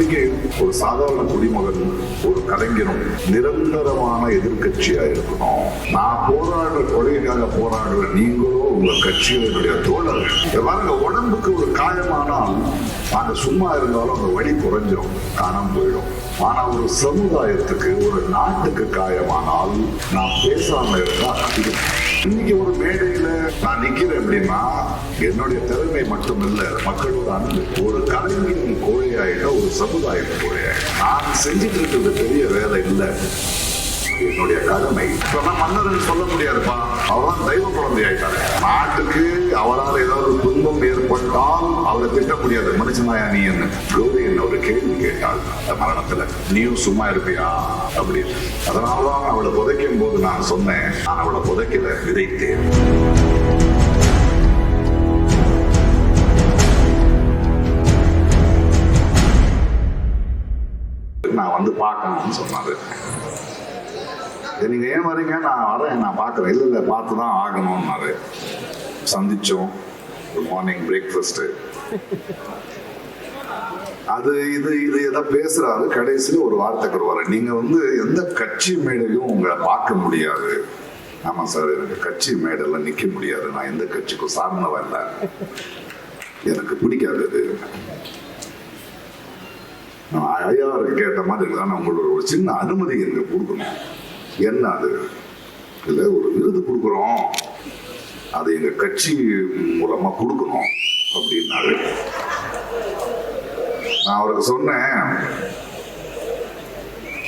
நம்பிக்கை ஒரு சாதாரண குடிமகன் ஒரு கலைஞரும் நிரந்தரமான எதிர்க்கட்சியா இருக்கணும். நான் போராடுற கொள்கைக்காக போராடுற நீங்களோ உங்க கட்சியினுடைய தோழர்கள். பாருங்க உடம்புக்கு ஒரு காயமானால் நாங்க சும்மா இருந்தாலும் அந்த வழி குறைஞ்சிடும் காணாம போயிடும். ஆனா ஒரு சமுதாயத்துக்கு ஒரு நாட்டுக்கு காயமானால் நான் பேசாம இருந்தா அதிகம். இன்னைக்கு ஒரு மேடையில நான் நிக்கிறேன் அப்படின்னா என்னுடைய திறமை மட்டும் இல்ல மக்களோட அன்பு ஒரு கலைஞரின் கோழையாயிட்ட ஒரு சமுதாயம் கோழையாயிட்ட. நான் செஞ்சுட்டு இருக்கிறது பெரிய வேலை இல்லை. என்னுடைய கடமை. சொன்னா மன்னர்கள் சொல்ல முடியாதுப்பா. அவர்தான் தெய்வ குழந்தை ஆயிட்டாரு. நாட்டுக்கு அவரால் ஏதாவது துன்பம் ஏற்பட்டால் அவரை திட்ட முடியாது. மனுஷனாயா நீ என்ன? கௌரி என்ன ஒரு கேள்வி கேட்டாள் அந்த மரணத்துல. நீயும் சும்மா இருப்பியா? அப்படின்னு. அதனாலதான் அவளை புதைக்கும் போது நான் சொன்னேன். நான் அவளை புதைக்கல விதைத்தேன். நான் வந்து பார்க்கணும்னு சொன்னாரு. நீங்க ஏன் வரீங்க நான் வரேன் நான் பார்க்குறேன். இல்லை இல்லை பார்த்து தான் ஆகணும்னாரு. சந்திச்சோம். குட் மார்னிங் பிரேக்ஃபாஸ்ட்டு அது இது இது எதை பேசுறாரு. கடைசியில் ஒரு வார்த்தைக்கு வருவாரு நீங்க வந்து எந்த கட்சி மேடையும் உங்களை பார்க்க முடியாது. ஆமா சார் எனக்கு கட்சி மேடையில் நிக்க முடியாது. நான் எந்த கட்சிக்கும் சார்ந்தவன் இல்லை. எனக்கு பிடிக்காது இது. நான் ஐயாருக்கு கேட்ட மாதிரி தான் உங்களோட ஒரு சின்ன அனுமதி எனக்கு கொடுக்கணும். என்ன அது? இல்லை ஒரு விருது கொடுக்குறோம். அது எங்க கட்சி மூலமா கொடுக்கணும் அப்படின்னாரு. நான் அவருக்கு சொன்னேன்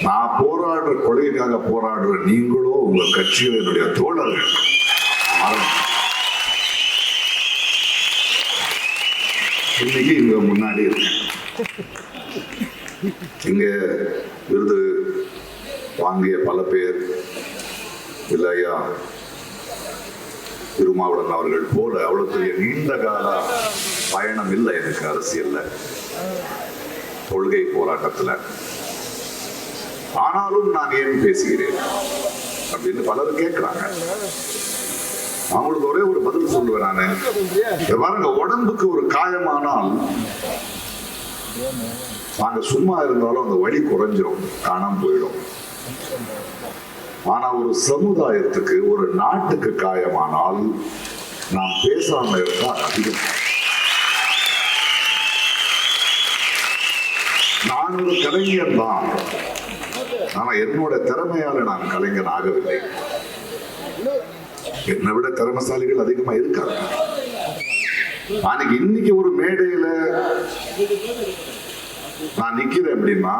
நான் போராடுற கொலைக்காக போராடுற நீங்களோ உங்க கட்சியோ என்னுடைய தோழர்கள். இன்னைக்கு இங்க முன்னாடி இருக்கேன். இங்க விருது வாங்கிய பல பேர் இல்லையா திருமாவளவன் அவர்கள் போல அவ்வளவு பெரிய நீண்ட கால பயணம் இல்லை எனக்கு அரசியல்ல. கொள்கை போராட்டத்துல. ஆனாலும் நான் ஏன் பேசுகிறேன்? அப்படின்னு பலரும் கேட்கிறாங்க அவங்களுக்கு ஒரே ஒரு பதில் சொல்லுவேன் நானு. பாருங்க உடம்புக்கு ஒரு காயமானால் நாங்க சும்மா இருந்தாலும் அந்த வழி குறைஞ்சிரும் காணாம போயிடும். ஆனா ஒரு சமுதாயத்துக்கு ஒரு நாட்டுக்கு காயமானால் நாம் பேசாம இருந்தால் அதிகம். நான் ஒரு கலைஞர் தான். ஆனா என்னோட திறமையால நான் கலைஞன் ஆகவில்லை. என்னை விட திறமசாலிகள் அதிகமா இருக்காங்க. அன்னைக்கு இன்னைக்கு ஒரு மேடையில நான் நிக்கிறேன் அப்படின்னா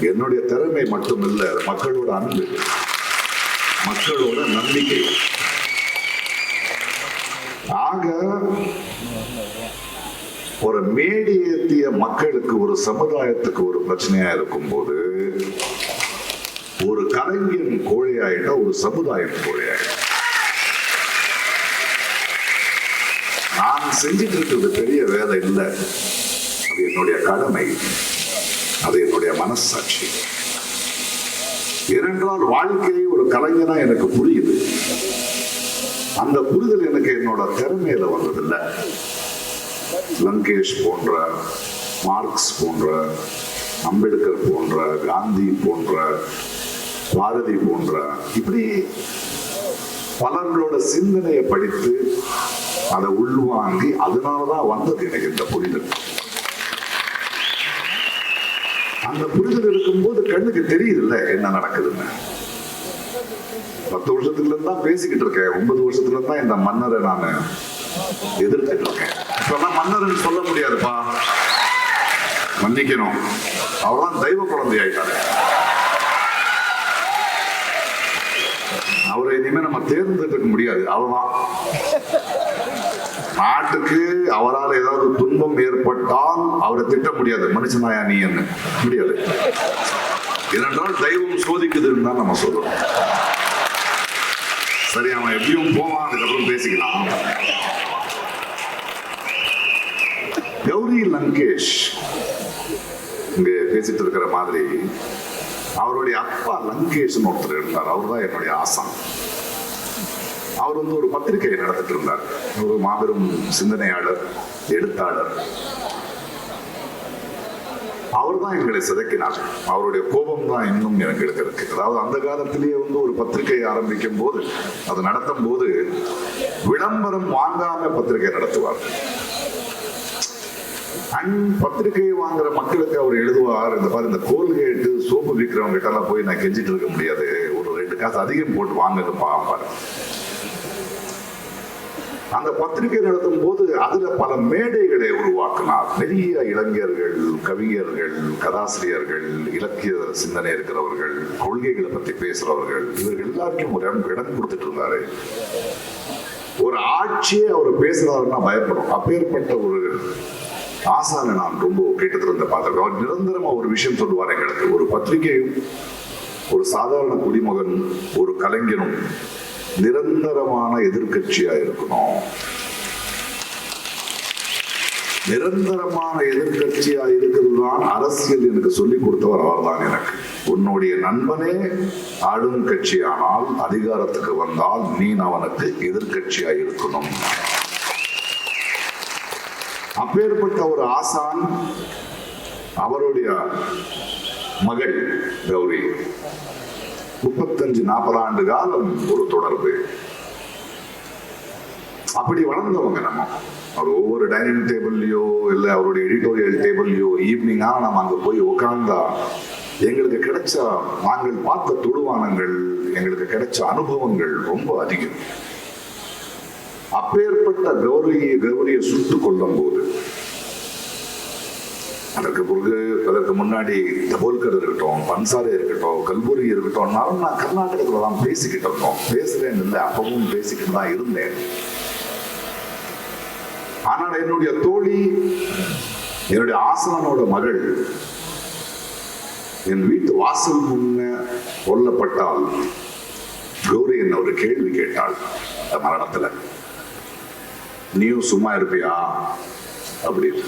என்னுடைய திறமை மட்டும் இல்லை மக்களோட அன்பு. மக்களோட நம்பிக்கை. ஆக ஒரு மேடி ஏத்திய மக்களுக்கு ஒரு சமுதாயத்துக்கு ஒரு பிரச்சனையா இருக்கும்போது ஒரு கலைஞன் கோழையாயிட்டா ஒரு சமுதாயம் கோழையாயிடும். நான் செஞ்சுட்டு இருக்கிறது பெரிய வேலை இல்லை. அது என்னுடைய கடமை. அது என்னுடைய மனசாட்சி. ஏனென்றால் வாழ்க்கையை ஒரு கலைஞனா எனக்கு புரியுது. அந்த புரிதல் எனக்கு என்னோட திறமையில வந்ததில்லை. லங்கேஷ் போன்ற மார்க்ஸ் போன்ற அம்பேத்கர் போன்ற காந்தி போன்ற பாரதி போன்ற இப்படி பலர்களோட சிந்தனையை படித்து அதை உள்வாங்கி அதனாலதான் வந்தது எனக்கு இந்த புரிதல். அந்த புரிதல் இருக்கும்போது கண்ணுக்கு தெரியுதுல்ல என்ன நடக்குதுன்னு. பத்து வருஷத்துல இருந்து தான் பேசிக்கிட்டு இருக்கேன். ஒன்பது வருஷத்துல தான் இந்த மன்னரை நான் எதிர்த்துட்டு இருக்கேன். இப்பெல்லாம் மன்னர்னு சொல்ல முடியாதுப்பா. மன்னிக்கணும். அவர்தான் தெய்வ குழந்தை ஆயிட்டாரு. அவரை இனிமே நம்ம தேர்ந்தெடுக்க முடியாது. அவர்தான். நாட்டுக்கு அவரால் ஏதாவது துன்பம் ஏற்பட்டால் அவரை திட்ட முடியாது. மனுஷனாயா நீ என்ன? முடியாது. ஏனென்றால் தெய்வம் சோதிக்குதுன்னு தான் நம்ம சொல்றோம். சரி அவன் எப்படியும் போவான் அதுக்கப்புறம் பேசிக்கலாம். கௌரி லங்கேஷ் இங்க பேசிட்டு இருக்கிற மாதிரி அவருடைய அப்பா லங்கேஷ்னு ஒருத்தர் இருந்தார். அவர் தான் என்னுடைய ஆசான். அவர் வந்து ஒரு பத்திரிகை நடத்திட்டு இருந்தார் ஒரு மாபெரும் சிந்தனையாளர் எழுத்தாளர். அவர் தான் எங்களை சிதைக்கினார். அவருடைய கோபம் தான் இன்னும் எனக்கு இருக்கு அதாவது அந்த காலத்திலேயே வந்து ஒரு பத்திரிகை ஆரம்பிக்கும் போது அது நடத்தும் போது விளம்பரம் வாங்காம பத்திரிகை நடத்துவார். அன் பத்திரிகையை வாங்குற மக்களுக்கு அவர் எழுதுவார். இந்த மாதிரி இந்த கோல்கேட்டு சோப்பு விற்கிறவங்க கிட்ட எல்லாம் போய் நான் கெஞ்சிட்டு இருக்க முடியாது. ஒரு ரெண்டு காசு அதிகம் போட்டு வாங்குன்னு பாரு அந்த பத்திரிகை நடத்தும் போது அதுல பல மேடைகளை உருவாக்கினார். நிறைய இளைஞர்கள் கவிஞர்கள் கதாசிரியர்கள் இலக்கிய சிந்தனை இருக்கிறவர்கள் கொள்கைகளை பத்தி பேசுறவர்கள் இவர்கள் எல்லாருக்கும் ஒரு இடம் கொடுத்துட்டு இருந்தாரு ஒரு ஆட்சியே அவர் பேசுறாருன்னா பயப்படும். அப்பேற்பட்ட ஒரு ஆசான நான் ரொம்ப கிட்டத்துல பார்த்திருக்கேன். அவர் நிரந்தரமா ஒரு விஷயம் சொல்லுவார் எங்களுக்கு. ஒரு பத்திரிகையும் ஒரு சாதாரண குடிமகன் ஒரு கலைஞனும் நிரந்தரமான எதிர்கட்சியா இருக்கணும். நிரந்தரமான எதிர்கட்சியா இருக்கிறது தான் அரசியல் எனக்கு சொல்லிக் கொடுத்தவர் அவர்தான் எனக்கு. உன்னுடைய நண்பனே ஆளும் கட்சியானால் அதிகாரத்துக்கு வந்தால் நீ அவனுக்கு எதிர்க்கட்சியா இருக்கணும். அப்பேற்பட்ட ஒரு ஆசான் அவருடைய மகள் கௌரி. முப்பத்தஞ்சு நாற்பது ஆண்டு காலம் ஒரு தொடர்பு. அப்படி வளர்ந்தவங்க நம்ம. அவர் ஒவ்வொரு டைனிங் டேபிள்லயோ இல்ல அவருடைய எடிட்டோரியல் டேபிள்லயோ ஈவினிங்கா நம்ம அங்க போய் உட்கார்ந்தா எங்களுக்கு கிடைச்ச நாங்கள் பார்த்த தொடுவானங்கள் எங்களுக்கு கிடைச்ச அனுபவங்கள் ரொம்ப அதிகம். அப்பேற்பட்ட கௌரியை கௌரியை சுட்டுக் கொள்ளும் போது அதற்கு பிறகு அதற்கு முன்னாடி தபோல்கர் இருக்கட்டும் பன்சாரே இருக்கட்டும் கல்புரி இருக்கட்டும்னாலும் நான் கர்நாடகத்துல தான் பேசிக்கிட்டு இருந்தோம். பேசுறேன் இல்லை அப்பவும் பேசிக்கிட்டு தான் இருந்தேன். ஆனால் என்னுடைய தோழி என்னுடைய ஆசனனோட மகள் என் வீட்டு வாசல் முன்ன கொல்லப்பட்டால் கௌரி என்ன ஒரு கேள்வி கேட்டாள் அந்த மரணத்துல. நீயும் சும்மா இருப்பியா? அப்படின்னு.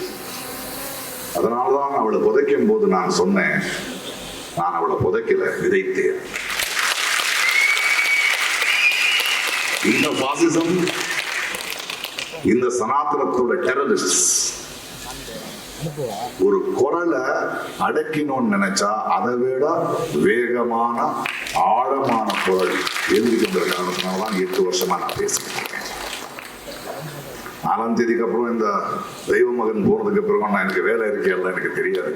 அதனாலதான் அவளை புதைக்கும் போது நான் சொன்னேன் நான் அவளை புதைக்கல விதைத்தேன். இந்த பாசிசம் இந்த சனாதனத்தோட டெரரிஸ்ட் ஒரு குரலை அடக்கினோம்னு நினைச்சா அதை விட வேகமான ஆழமான குரல் எழுதிக்கின்ற காரணத்தினால்தான் எட்டு வருஷமா நான் பேசுகிறேன். நாலாம் தேதிக்கு அப்புறம் இந்த தெய்வ மகன் போனதுக்கு பிறகு நான் எனக்கு வேலை இருக்கையெல்லாம் எனக்கு தெரியாது.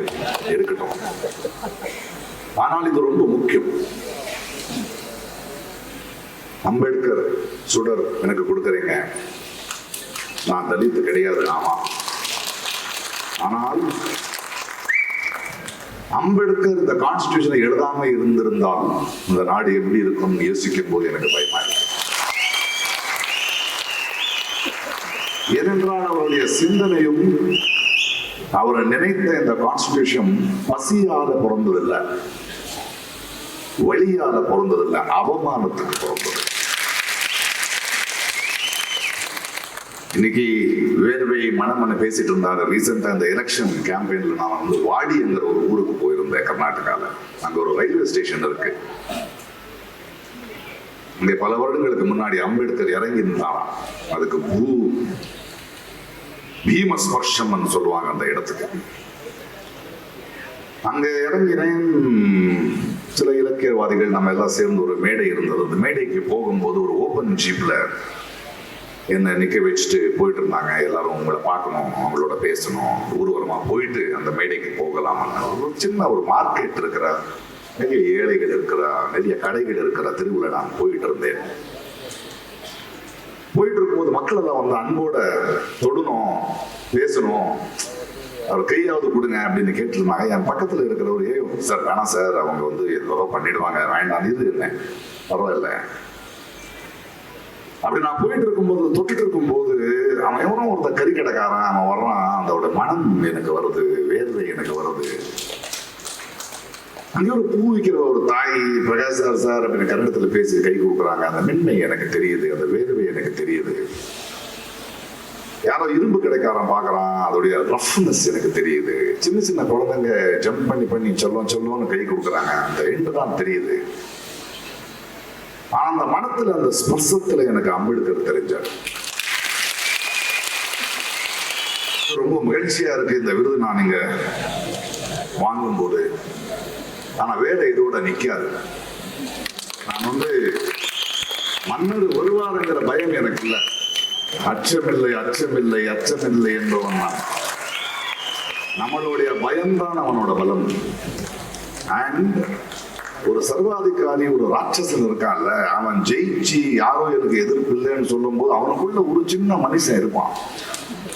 இருக்கட்டும். ஆனால் இது ரொம்ப முக்கியம். அம்பேத்கர் சுடர் எனக்கு கொடுக்குறீங்க. நான் தலித்து கிடையாது ஆமா. ஆனால் அம்பேத்கர் இந்த கான்ஸ்டியூஷனை எழுதாம இருந்திருந்தால் இந்த நாடு எப்படி இருக்கும்னு யோசிக்கும் போது எனக்கு பயமா இருக்கு. ஏனென்றால் அவருடைய சிந்தனையும் அவரை நினைத்த இந்த கான்ஸ்டியூஷன் பசியால பிறந்ததில்லை. வழியால பிறந்ததில்லை. அவமானத்துக்கு பிறந்தது. இன்னைக்கு வேர்வை மனமன பேசிட்டு இருந்தாரு. ரீசெண்டா இந்த எலெக்ஷன் கேம்பெயின்ல நான் வந்து வாடிங்கிற ஒரு ஊருக்கு போயிருந்தேன் கர்நாடகால. அங்க ஒரு ரயில்வே ஸ்டேஷன் இருக்கு. இங்க பல வருடங்களுக்கு முன்னாடி அம்பேத்கர் இறங்கி இருந்தாராம் அதுக்கு பூ பீமஸ்பர்ஷம்னு சொல்லுவாங்க அந்த இடத்துக்கு. அங்க இறங்கினேன். சில இலக்கியவாதிகள் நம்ம எல்லாம் சேர்ந்து ஒரு மேடை இருந்தது. அந்த மேடைக்கு போகும்போது ஒரு ஓப்பன் ஜீப்ல என்னை நிக்க வச்சுட்டு போயிட்டு இருந்தாங்க எல்லாரும் உங்களை பார்க்கணும் அவங்களோட பேசணும் ஊர்வலமா போயிட்டு அந்த மேடைக்கு போகலாம் ஒரு சின்ன ஒரு மார்க்கெட் இருக்கிற நிறைய ஏழைகள் இருக்கிற நிறைய கடைகள் இருக்கிற தெருவில் நான் போயிட்டு இருந்தேன். போயிட்டு இருக்கும்போது மக்கள் எல்லாம் வந்து அன்போட தொடணும் பேசணும் அவர் கையாவது கொடுங்க அப்படின்னு கேட்டிருந்தாங்க. என் பக்கத்துல இருக்கிறவர் ஏ சார் வேணாம் சார் அவங்க வந்து ஏதோ பண்ணிடுவாங்க. வேண்டாம் இது என்ன? பரவாயில்ல. அப்படி நான் போயிட்டு இருக்கும்போது தொட்டுட்டு இருக்கும்போது அவன் எவனோ ஒருத்த கறிக்கடைக்காரன் அவன் வர்றான். அதோட மனம் எனக்கு வருது வேர்வை எனக்கு வருது. அங்கே ஒரு பூ விற்கிற ஒரு தாய் பிரகாஷ் சார் சார் அப்படின்னு கன்னடத்துல பேசி கை கொடுக்குறாங்க. அந்த மென்மை எனக்கு தெரியுது அந்த வேர்வை எனக்கு தெரியுது. யாரோ இரும்பு கடைக்காரன் பார்க்குறான் அதோடைய ரஃப்னஸ் எனக்கு தெரியுது. சின்ன சின்ன குழந்தைங்க ஜம்ப் பண்ணி பண்ணி சொல்லும் சொல்லும்னு கை கொடுக்குறாங்க. அந்த எண்டு தான் தெரியுது. ஆனா அந்த மனத்துல அந்த ஸ்பர்சத்துல எனக்கு அம்பேத்கர் தெரிஞ்சார். ரொம்ப மகிழ்ச்சியா இருக்கு இந்த விருது நான் இங்க வாங்கும்போது. ஆனா வேலை இதோட நிக்காது. நான் வந்து மன்னர் வருவாருங்கிற பயம் எனக்கு இல்லை. அச்சமில்லை அச்சமில்லை அச்சமில்லை என்பவன் நான். நம்மளுடைய பயம்தான் அவனோட பலம். அண்ட் ஒரு சர்வாதிகாரி ஒரு ராட்சசன் இருக்கான்ல அவன் ஜெயிச்சு யாரோ எனக்கு எதிர்ப்பு இல்லைன்னு சொல்லும்போது அவனுக்குள்ள ஒரு சின்ன மனுஷன் இருப்பான்.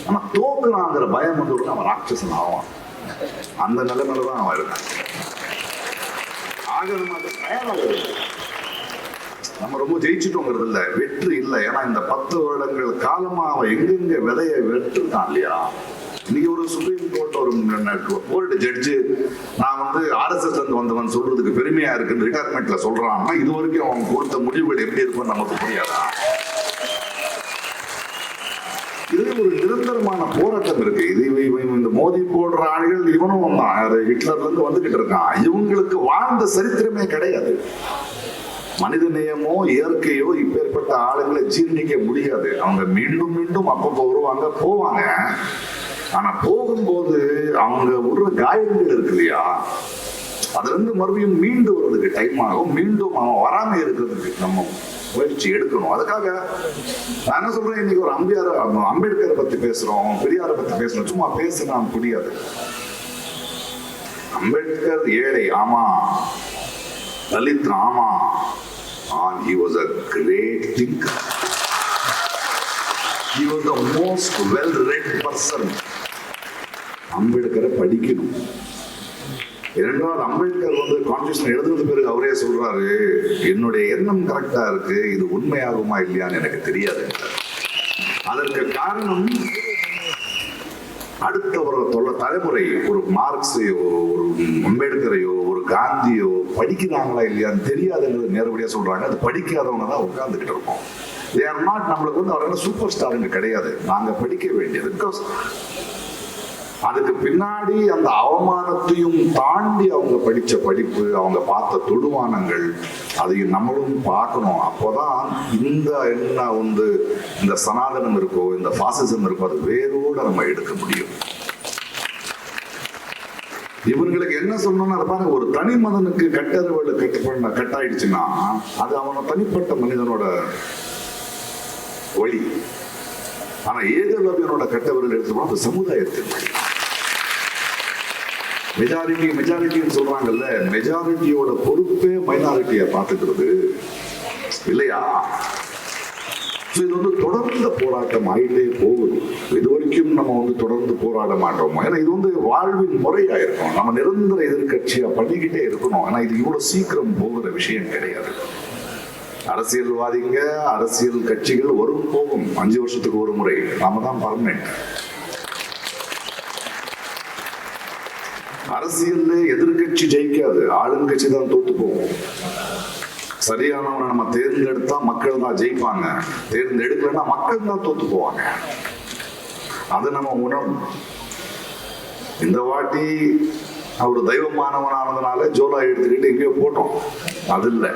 ஆனா தோக்குறாங்கிற பயம் வந்து அவன் ராட்சசன் ஆவான். அந்த நிலைமையில தான் அவன் இருக்கான். ஆகணும் நம்ம நம்ம ரொம்ப ஜெயிச்சுட்டோங்கிறது இல்ல வெற்றி இல்லை. ஏன்னா இந்த பத்து வருடங்கள் காலமா அவன் எங்கெங்க விதைய வெற்றிருக்கான் இல்லையா? இன்னைக்கு ஒரு சுப்ரீம் கோர்ட் ஒரு கோர்ட் ஜட்ஜு நான் வந்து ஆர்எஸ்எஸ் இருந்து வந்தவன் சொல்றதுக்கு பெருமையா இருக்குன்னு ரிட்டையர்மெண்ட்ல சொல்றான்னா இது வரைக்கும் அவன் கொடுத்த முடிவுகள் எப்படி இருக்கும்னு நமக்கு புரியாதா? இது ஒரு நிரந்தரமான போராட்டம் இருக்கு. இது இந்த மோதி போடுற ஆளுகள் இவனும் வந்தான் ஹிட்லர்ல இருந்து வந்துகிட்டு இருக்கான். இவங்களுக்கு வாழ்ந்த சரித்திரமே கிடையாது. மனித நேயமோ இயற்கையோ இப்பேற்பட்ட ஆளுங்களை ஜீர்ணிக்க முடியாது. அவங்க மீண்டும் மீண்டும் அப்பப்போ வருவாங்க போவாங்க. ஆனா போகும்போது அவங்க விடுற காயங்கள் இருக்கு இல்லையா? அதுல இருந்து மறுபடியும் மீண்டு வர்றதுக்கு டைம் ஆகும். மீண்டும் அவன் வராம இருக்கிறதுக்கு நம்ம முயற்சி எடுக்கணும். அதுக்காக நான் என்ன சொல்றேன்? இன்னைக்கு ஒரு அம்பியார் அம்பேத்கரை பத்தி பேசுறோம் பெரியாரை பத்தி பேசுறோம். சும்மா பேசினா புரியாது. அம்பேத்கர் ஏழை ஆமா. தலித் ஆமா. And he was a great thinker. He was the most well read person அம்பேத்கரை படிக்கணும். இரண்டாவது அம்பேத்கர் வந்து கான்ஸ்டியூஷன் எழுதுனது பிறகு அவரே சொல்றாரு என்னுடைய எண்ணம் கரெக்டா இருக்கு இது உண்மையாகுமா இல்லையான்னு எனக்கு தெரியாது அதற்கு காரணம் அடுத்த ஒரு தொல்ல தலைமுறை ஒரு மார்க்ஸையோ ஒரு அம்பேத்கரையோ ஒரு காந்தியோ படிக்கிறாங்களா இல்லையான்னு தெரியாதுங்கிறது நேரடியாக சொல்றாங்க. அது படிக்காதவங்க தான் உட்காந்துக்கிட்டு இருக்கோம். தேர் நாட் நம்மளுக்கு வந்து அவர்கள் சூப்பர் ஸ்டாருங்க கிடையாது. நாங்கள் படிக்க வேண்டியது. பிகாஸ் அதுக்கு பின்னாடி அந்த அவமானத்தையும் தாண்டி அவங்க படிச்ச படிப்பு அவங்க பார்த்த தொடுவானங்கள் அதையும் நம்மளும் பார்க்கணும். அப்போதான் இந்த என்ன வந்து இந்த சனாதனம் இருக்கோ இந்த பாசிசம் இருக்கோ அது வேரோட நம்ம எடுக்க முடியும். இவங்களுக்கு என்ன சொல்லணும்னா பாருங்க. ஒரு தனி மதனுக்கு கட்டறிவுல கட்டு பண்ண கட்டாயிடுச்சுன்னா அது அவன தனிப்பட்ட மனிதனோட வழி ஆனா ஏகலவியனோட கட்டவர்கள் எடுத்துக்கணும். அது சமுதாயத்தின் வழி மெஜாரிட்டி மெஜாரிட்டின்னு சொல்றாங்கல்ல மெஜாரிட்டியோட பொறுப்பே மைனாரிட்டியை பார்த்துக்கிறது. இல்லையா? இது வந்து தொடர்ந்த போராட்டம் ஆகிட்டே போகுது. இது வரைக்கும் நம்ம வந்து தொடர்ந்து போராட மாட்டோம். ஏன்னா இது வந்து வாழ்வின் முறையா இருக்கும் நம்ம நிரந்தர எதிர்க்கட்சியா பண்ணிக்கிட்டே இருக்கணும். ஆனா இது இவ்வளவு சீக்கிரம் போகிற விஷயம் கிடையாது. அரசியல்வாதிங்க அரசியல் கட்சிகள் வரும் போகும். அஞ்சு வருஷத்துக்கு ஒரு முறை. நாம தான் பர்மனெண்ட் அரசியல்ல எதிர்கட்சி ஜெயிக்காது. ஆளுங்கட்சி தான் தோத்து போகும். சரியானவனை நம்ம தேர்ந்தெடுத்தா மக்கள் தான் ஜெயிப்பாங்க. தேர்ந்தெடுக்கலன்னா மக்கள் தான் தோத்து போவாங்க. அதை நம்ம உணரும் இந்த வாட்டி அவர் தெய்வமானவனானதுனால ஜோலா எடுத்துக்கிட்டு எங்கேயோ போட்டோம். அது இல்லை.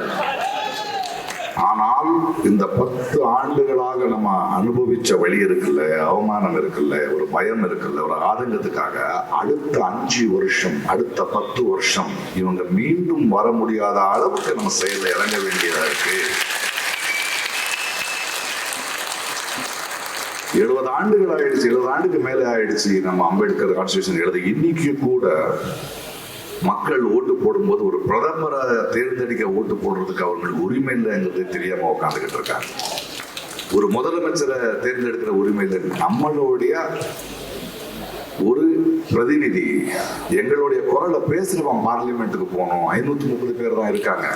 ஆனால் இந்த பத்து ஆண்டுகளாக நம்ம அனுபவிச்ச வழி இருக்குல்ல அவமானம் இருக்குல்ல ஒரு பயம் இருக்குல்ல ஒரு ஆதங்கத்துக்காக அடுத்த அஞ்சு வருஷம் அடுத்த பத்து வருஷம் இவங்க மீண்டும் வர முடியாத அளவுக்கு நம்ம செயல்ல இறங்க வேண்டியதா இருக்கு. எழுபது ஆண்டுகள் ஆயிடுச்சு எழுபது ஆண்டுக்கு மேலே ஆயிடுச்சு நம்ம அம்பேத்கர் கான்ஸ்டியூஷன் எழுத. இன்னைக்கு கூட மக்கள் ஓட்டு போடும்போது ஒரு பிரதமரை தேர்ந்தெடுக்க ஓட்டு போடுறதுக்கு அவர்களுக்கு உரிமை இல்லைங்கிறது தெரியாம உட்காந்துக்கிட்டு இருக்காங்க. ஒரு முதலமைச்சரை தேர்ந்தெடுக்கிற உரிமை இல்லை. நம்மளுடைய ஒரு பிரதிநிதி எங்களுடைய குரலை பேசுறவன் பார்லிமெண்ட்டுக்கு போனோம் ஐநூத்தி முப்பது பேர் தான் இருக்காங்க.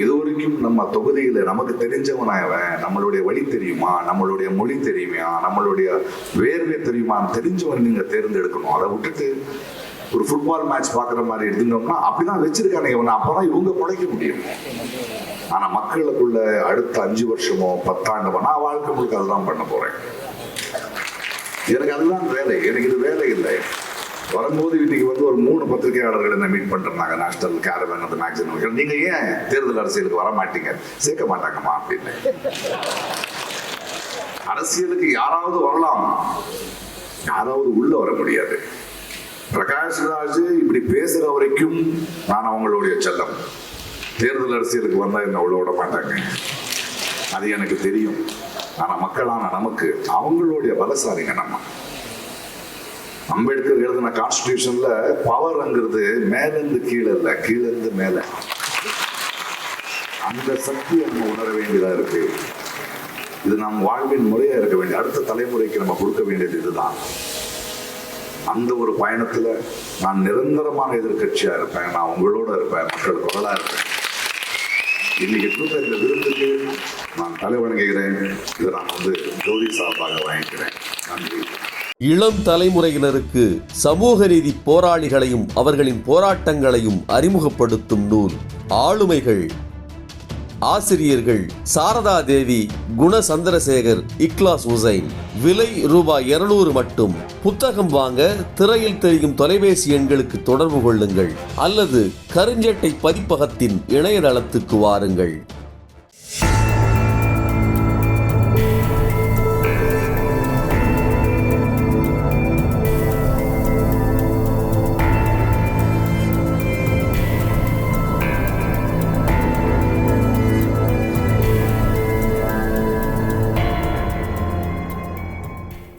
இது வரைக்கும் நம்ம தொகுதியில் நமக்கு தெரிஞ்சவனாகவன் நம்மளுடைய வழி தெரியுமா நம்மளுடைய மொழி தெரியுமா நம்மளுடைய வேர்வை தெரியுமான்னு தெரிஞ்சவன் நீங்க தேர்ந்தெடுக்கணும். அதை விட்டுட்டு ஒரு ஃபுட்பால் மேட்ச் பார்க்குற மாதிரி எடுத்துட்டோம்னா அப்படிதான் வச்சிருக்கானே இவனை. அப்பதான் இவங்க பிழைக்க முடியும். ஆனா மக்களுக்குள்ள அடுத்த அஞ்சு வருஷமோ பத்தாண்டுமோ நான் வாழ்க்கை முழுக்க அதுதான் பண்ண போறேன். எனக்கு அதுதான் வேலை. எனக்கு இது வேலை இல்லை. வரும்போது இன்னைக்கு வந்து ஒரு மூணு பத்திரிகையாளர்கள் என்ன மீட் பண்றாங்க நேஷனல் கேரவன் அந்த மேக்சிமம் நீங்க ஏன் தேர்தல் அரசியலுக்கு வர மாட்டீங்க? சேர்க்க மாட்டாங்கம்மா அப்படின்னு. அரசியலுக்கு யாராவது வரலாம். யாராவது உள்ள வர முடியாது. பிரகாஷ்ராஜ் இப்படி பேசுற வரைக்கும் நான் அவங்களுடைய செல்லம். தேர்தல் அரசியலுக்கு வந்தா என்ன உள்ள விட மாட்டாங்க. அது எனக்கு தெரியும். ஆனா மக்களான நமக்கு அவங்களுடைய பலசாலிங்க நம்ம. அம்பேத்கர் எழுதின கான்ஸ்டிடியூஷன்ல பவர்ங்கிறது மேல இருந்து கீழே இல்ல கீழே இருந்து மேல. அந்த சக்தியை நம்ம உணர வேண்டியதா இருக்கு. இது நம் வாழ்வின் முறையா இருக்க வேண்டிய அடுத்த தலைமுறைக்கு நம்ம கொடுக்க வேண்டியது இதுதான். அந்த ஒரு பயணத்துல நான் நிரந்தரமான எதிர்க்கட்சியா இருப்பேன். நான் உங்களோட இருப்பேன். மக்கள் குரலா இருப்பேன். இன்னைக்கு கொடுத்த இந்த விருந்துக்கு நான் தலை வணங்குகிறேன். இதை நான் வந்து ஜோதி சார்பாக வாங்கிக்கிறேன் நன்றி. இளம் தலைமுறையினருக்கு சமூக நீதி போராளிகளையும் அவர்களின் போராட்டங்களையும் அறிமுகப்படுத்தும் நூல் ஆளுமைகள் ஆசிரியர்கள் சாரதா தேவி குண சந்திரசேகர் இக்லாஸ் உசைன். விலை ரூபாய் இருநூறு மட்டும். புத்தகம் வாங்க திரையில் தெரியும் தொலைபேசி எண்களுக்கு தொடர்பு கொள்ளுங்கள். அல்லது கருஞ்சட்டை பதிப்பகத்தின் இணையதளத்துக்கு வாருங்கள்.